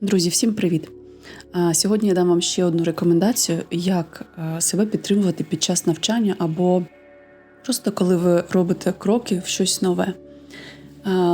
Друзі, всім привіт! Сьогодні я дам вам ще одну рекомендацію, як е, себе підтримувати під час навчання або просто коли ви робите кроки в щось нове.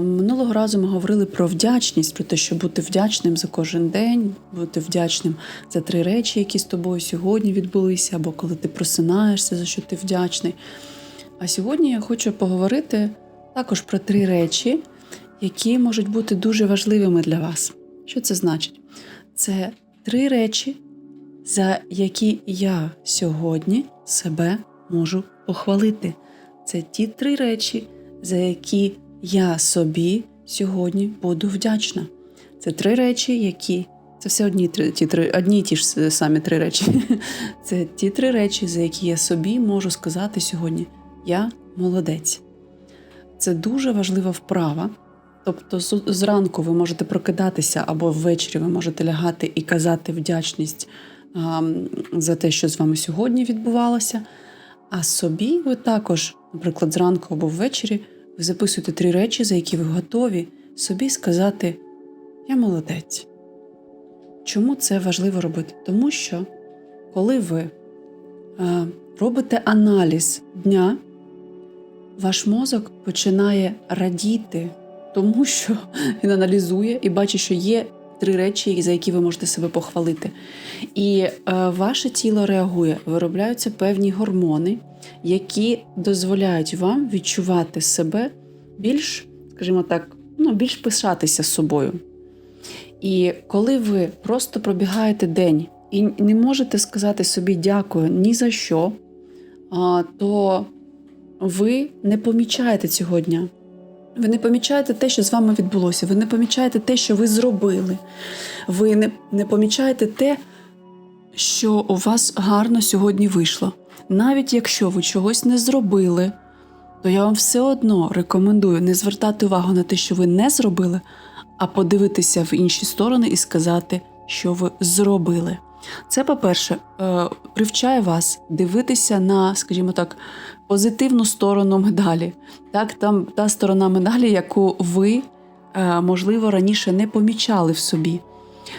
Минулого разу ми говорили про вдячність, про те, що бути вдячним за кожен день, бути вдячним за три речі, які з тобою сьогодні відбулися, або коли ти просинаєшся, за що ти вдячний. А сьогодні я хочу поговорити також про три речі, які можуть бути дуже важливими для вас. Що це значить? Це три речі, за які я сьогодні себе можу похвалити. Це ті три речі, за які я собі сьогодні буду вдячна. Це три речі, які це все одні ті три, одні ті ж самі три речі. Це ті три речі, за які я собі можу сказати сьогодні: я молодець. Це дуже важлива вправа. Тобто зранку ви можете прокидатися або ввечері ви можете лягати і казати вдячність ам, за те, що з вами сьогодні відбувалося. А собі ви також, наприклад, зранку або ввечері, ви записуєте три речі, за які ви готові собі сказати Я молодець. Чому це важливо робити? Тому що коли ви е, робите аналіз дня, ваш мозок починає радіти, тому що він аналізує і бачить, що є три речі, за які ви можете себе похвалити. І е, ваше тіло реагує, виробляються певні гормони, які дозволяють вам відчувати себе більш, скажімо так, ну, більш пишатися собою. І коли ви просто пробігаєте день і не можете сказати собі дякую ні за що, то ви не помічаєте цього дня. Ви не помічаєте те, що з вами відбулося. Ви не помічаєте те, що ви зробили. Ви не, не помічаєте те, що у вас гарно сьогодні вийшло. Навіть якщо ви чогось не зробили, то я вам все одно рекомендую не звертати увагу на те, що ви не зробили, а подивитися в інші сторони і сказати, що ви зробили. Це, по-перше, е, привчає вас дивитися на, скажімо так, позитивну сторону медалі. Так, там та сторона медалі, яку ви, е, можливо, раніше не помічали в собі.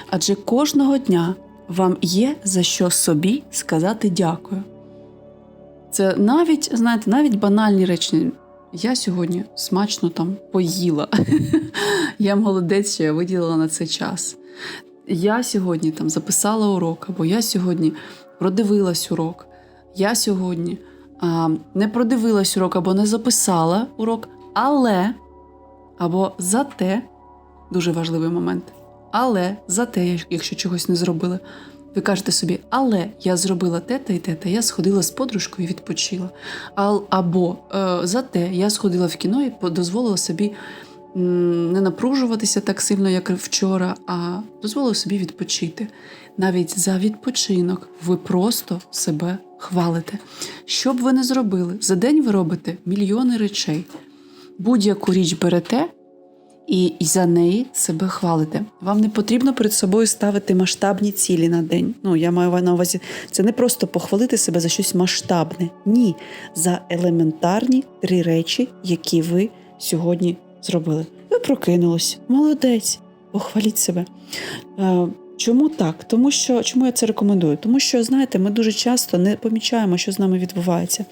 Адже кожного дня вам є за що собі сказати дякую. Це навіть, знаєте, навіть банальні речі. Я сьогодні смачно там поїла. Я молодець, що я виділила на це час. Я сьогодні там записала урок, або я сьогодні продивилась урок. Я сьогодні а, не продивилась урок або не записала урок, але або зате дуже важливий момент. Але зате, якщо чогось не зробили, ви кажете собі, але я зробила те та й те, та я сходила з подружкою і відпочила. Або е, зате я сходила в кіно і дозволила собі не напружуватися так сильно, як вчора, а дозволила собі відпочити. Навіть за відпочинок ви просто себе хвалите. Що б ви не зробили, за день ви робите мільйони речей. Будь-яку річ берете і за неї себе хвалите. Вам не потрібно перед собою ставити масштабні цілі на день. Ну, я маю на увазі, це не просто похвалити себе за щось масштабне. Ні, за елементарні три речі, які ви сьогодні зробили. Ви прокинулись, молодець, похваліть себе. Е, Чому так? Тому що чому я це рекомендую? Тому що, знаєте, ми дуже часто не помічаємо, що з нами відбувається.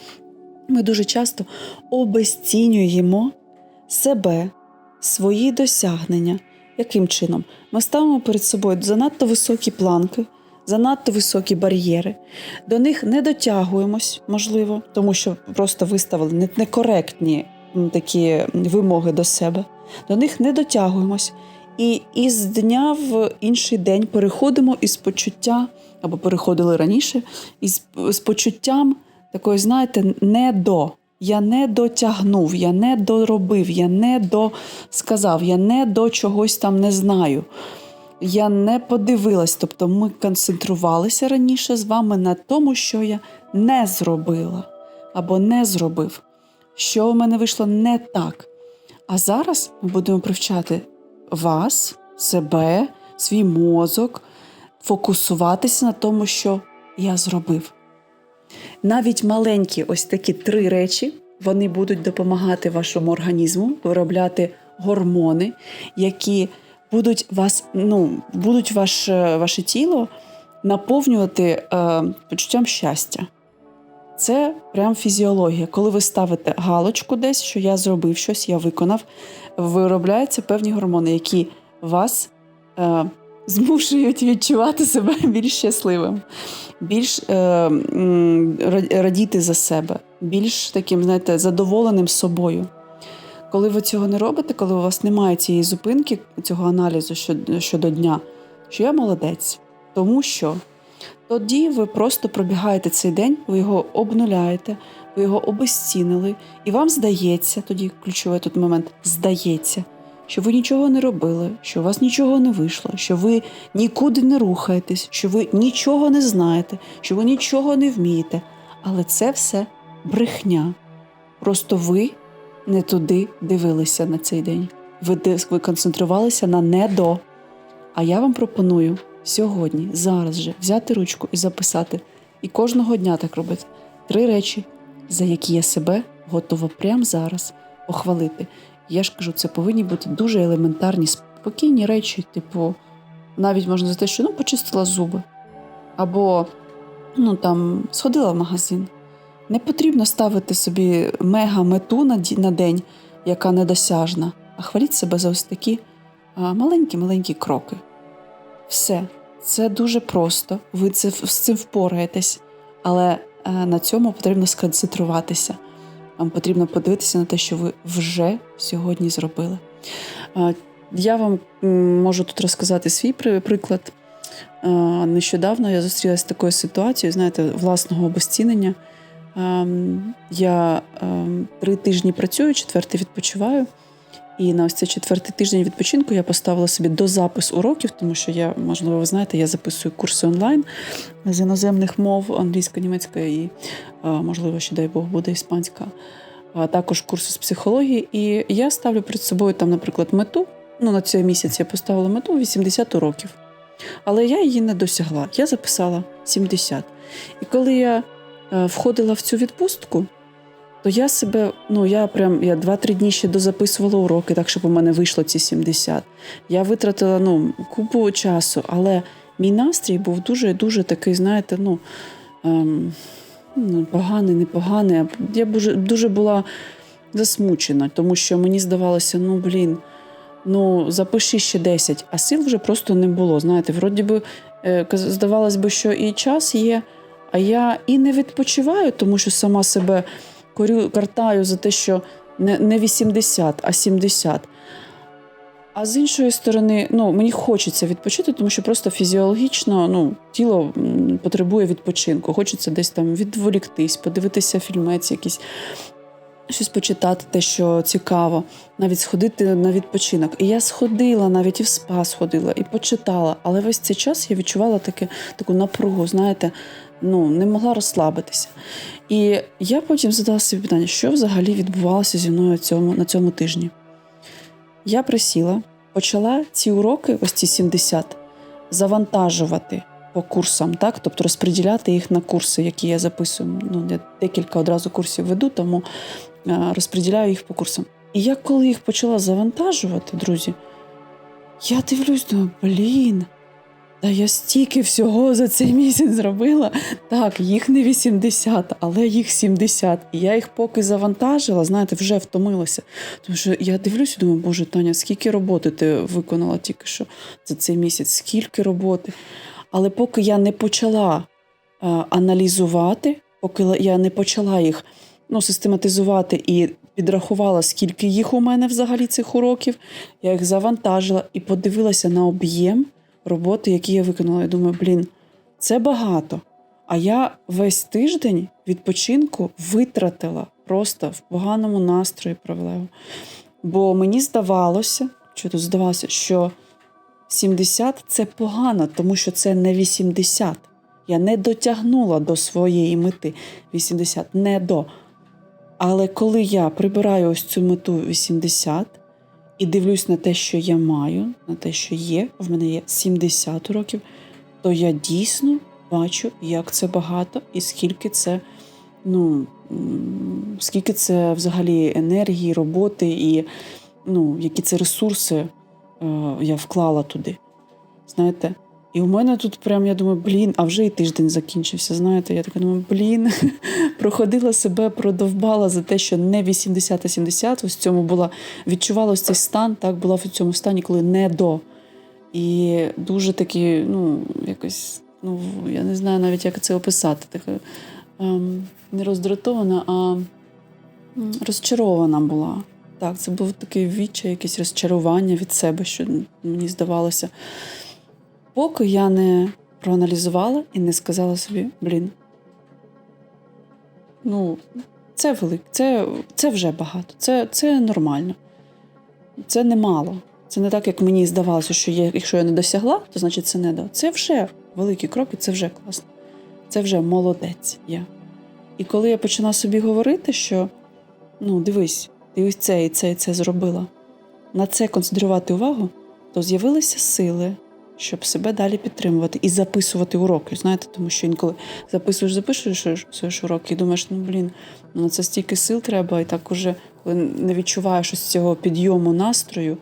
Ми дуже часто обезцінюємо себе, свої досягнення. Яким чином? Ми ставимо перед собою занадто високі планки, занадто високі бар'єри. До них не дотягуємось, можливо, тому що просто виставили некоректні такі вимоги до себе. До них не дотягуємось. І із дня в інший день переходимо із почуття, або переходили раніше, із з почуттям такої, знаєте, не до. Я не дотягнув, я не доробив, я не досказав, я не до чогось там не знаю. Я не подивилась. Тобто ми концентрувалися раніше з вами на тому, що я не зробила або не зробив, що у мене вийшло не так. А зараз ми будемо привчати вас, себе, свій мозок, фокусуватися на тому, що я зробив. Навіть маленькі ось такі три речі вони будуть допомагати вашому організму виробляти гормони, які будуть вас, ну, будуть ваше, ваше тіло наповнювати е, почуттям щастя. Це прям фізіологія. Коли ви ставите галочку десь, що я зробив щось, я виконав, виробляються певні гормони, які вас е, змушують відчувати себе більш щасливим, більш е, радіти за себе, більш таким, знаєте, задоволеним собою. Коли ви цього не робите, коли у вас немає цієї зупинки, цього аналізу щодо, дня, що я молодець, тому що тоді ви просто пробігаєте цей день, ви його обнуляєте, ви його обезцінили, і вам здається, тоді ключовий тут момент, здається, що ви нічого не робили, що у вас нічого не вийшло, що ви нікуди не рухаєтесь, що ви нічого не знаєте, що ви нічого не вмієте. Але це все брехня. Просто ви не туди дивилися на цей день. Ви, ви концентрувалися на не до. А я вам пропоную сьогодні, зараз же, взяти ручку і записати. І кожного дня так робити. Три речі, за які я себе готова прямо зараз похвалити. Я ж кажу, це повинні бути дуже елементарні, спокійні речі, типу, навіть можна за те, що ну, почистила зуби. Або ну, там, сходила в магазин. Не потрібно ставити собі мега-мету на, день, яка недосяжна, а хваліть себе за ось такі маленькі-маленькі кроки. Все, це дуже просто, ви це, з цим впораєтесь, але е, на цьому потрібно сконцентруватися. Вам потрібно подивитися на те, що ви вже сьогодні зробили. Е, Я вам можу тут розказати свій приклад. Е, Нещодавно я зустрілася з такою ситуацією, знаєте, власного обезцінення. Ем, Я ем, три тижні працюю, четвертий відпочиваю. І на ось цей четвертий тиждень відпочинку я поставила собі дозапис уроків, тому що я, можливо, ви знаєте, я записую курси онлайн з іноземних мов, англійська, німецька і, е, можливо, ще дай Бог, буде іспанська, а також курси з психології. І я ставлю перед собою там, наприклад, мету. Ну, на цей місяць я поставила мету 80 уроків. Але я її не досягла. Я записала 70. І коли я е, входила в цю відпустку, то я себе, ну я прям я 2-3 дні ще дозаписувала уроки, так щоб у мене вийшло ці 70. Я витратила ну, купу часу, але мій настрій був дуже дуже такий, знаєте, ну, ем, ну поганий, непоганий. Я дуже, дуже була засмучена, тому що мені здавалося, ну блін. Ну, запиши ще 10, а сил вже просто не було. Знаєте, вроді би, е, здавалось би, що і час є, а я і не відпочиваю, тому що сама себе корю, картаю за те, що не, не 80, а 70. А з іншої сторони, ну, мені хочеться відпочити, тому що просто фізіологічно ну, тіло потребує відпочинку. Хочеться десь там відволіктись, подивитися фільмець якийсь, щось почитати, те, що цікаво, навіть сходити на відпочинок. І я сходила, навіть і в спа сходила, і почитала. Але весь цей час я відчувала таке, таку напругу, знаєте, ну, не могла розслабитися. І я потім задала собі питання, що взагалі відбувалося зі мною цьому, на цьому тижні. Я присіла, почала ці уроки, ось ці 70, завантажувати по курсам, так? тобто розподіляти їх на курси, які я записую. Ну, я декілька одразу курсів веду, тому а, розподіляю їх по курсам. І я коли їх почала завантажувати, друзі, я дивлюсь, думаю, блін, та я стільки всього за цей місяць зробила. Так, їх не 80, але їх 70. І я їх поки завантажила, знаєте, вже втомилася. Тому що я дивлюся, думаю, боже, Таня, скільки роботи ти виконала тільки що за цей місяць, скільки роботи. Але поки я не почала е, аналізувати, поки я не почала їх ну, систематизувати і підрахувала, скільки їх у мене взагалі цих уроків, я їх завантажила і подивилася на об'єм роботи, які я виконала. Я думаю, блін, це багато. А я весь тиждень відпочинку витратила просто в поганому настрої провела. його. Бо мені здавалося, що тут здавалося, що 70 це погано, тому що це не 80. Я не дотягнула до своєї мети 80, не до. Але коли я прибираю ось цю мету 80 і дивлюсь на те, що я маю, на те, що є, в мене є 70 років, то я дійсно бачу, як це багато і скільки це, ну, скільки це взагалі енергії, роботи і ну, які це ресурси е, я вклала туди. Знаєте, і у мене тут прям я думаю, блін, а вже і тиждень закінчився. Знаєте, я така думаю, блін, проходила себе, продовбала за те, що не 80, а 70. Ось в цьому була відчувала ось цей стан, так була в цьому стані, коли не до. І дуже такі, ну, якось, ну, я не знаю навіть, як це описати. Така ем, не роздратована, а розчарована була. Так, це був такий відчай, якесь розчарування від себе, що мені здавалося. Поки я не проаналізувала і не сказала собі, блін. Ну, це велик, це, це вже багато, це, це нормально. Це немало. Це не так, як мені здавалося, що є, якщо я не досягла, то значить це не до. Це вже великі кроки, це вже класно. Це вже молодець я. І коли я почала собі говорити, що ну, дивись, ти це і це і це зробила, на це концентрувати увагу, то з'явилися сили, щоб себе далі підтримувати і записувати уроки. Знаєте, тому що інколи записуєш, записуєш свої уроки і думаєш, ну блін, ну це стільки сил треба, і так уже коли не відчуваєш ось цього підйому настрою,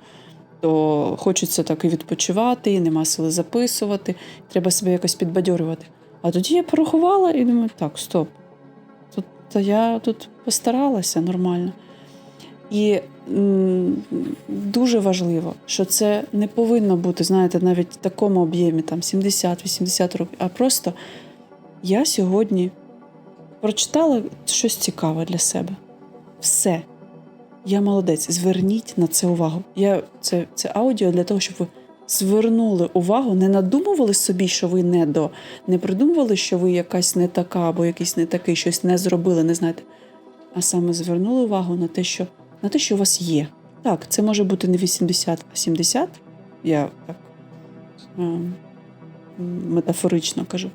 то хочеться так і відпочивати, і нема сили записувати, треба себе якось підбадьорювати. А тоді я порахувала і думаю, так, стоп. Тут та я тут постаралася нормально. І дуже важливо, що це не повинно бути, знаєте, навіть в такому об'ємі, там 70-80 років, а просто я сьогодні прочитала щось цікаве для себе. Все. Я молодець. Зверніть на це увагу. Я, це, це аудіо для того, щоб ви звернули увагу, не надумували собі, що ви не до, не придумували, що ви якась не така або якийсь не такий, щось не зробили, не знаєте. А саме звернули увагу на те, що на те, що у вас є. Так, це може бути не 80, а 70. Я так метафорично кажу.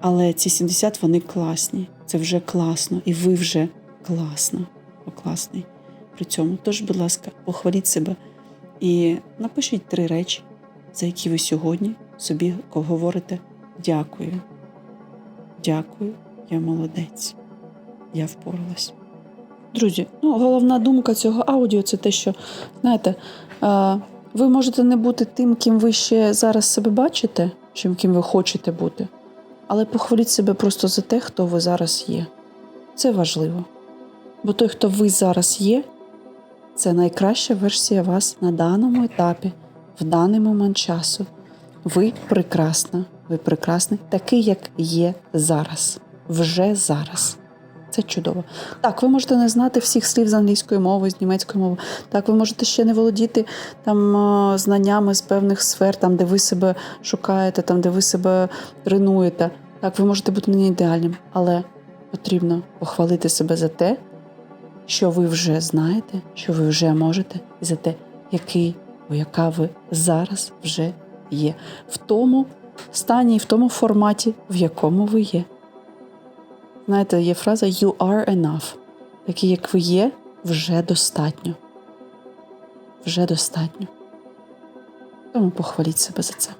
Але ці 70 вони класні. Це вже класно, і ви вже класно, класний при цьому. Тож, будь ласка, похваліть себе і напишіть три речі, за які ви сьогодні собі говорите дякую. Дякую, я молодець. Я впоралась. Друзі, ну головна думка цього аудіо це те, що знаєте, е, ви можете не бути тим, ким ви ще зараз себе бачите, чим ким ви хочете бути, але похваліть себе просто за те, хто ви зараз є. Це важливо. Бо той, хто ви зараз є, це найкраща версія вас на даному етапі, в даний момент часу. Ви прекрасна, ви прекрасний, такий, як є зараз, вже зараз. Це чудово. Так, ви можете не знати всіх слів з англійської мови, з німецької мови. Так, ви можете ще не володіти там знаннями з певних сфер, там, де ви себе шукаєте, там, де ви себе тренуєте. Так, ви можете бути не ідеальним, але потрібно похвалити себе за те, що ви вже знаєте, що ви вже можете, і за те, який або яка ви зараз вже є, в тому стані і в тому форматі, в якому ви є. Знаєте, є фраза You are enough. Такий, як ви є, вже достатньо. Вже достатньо. Тому похваліть себе за це.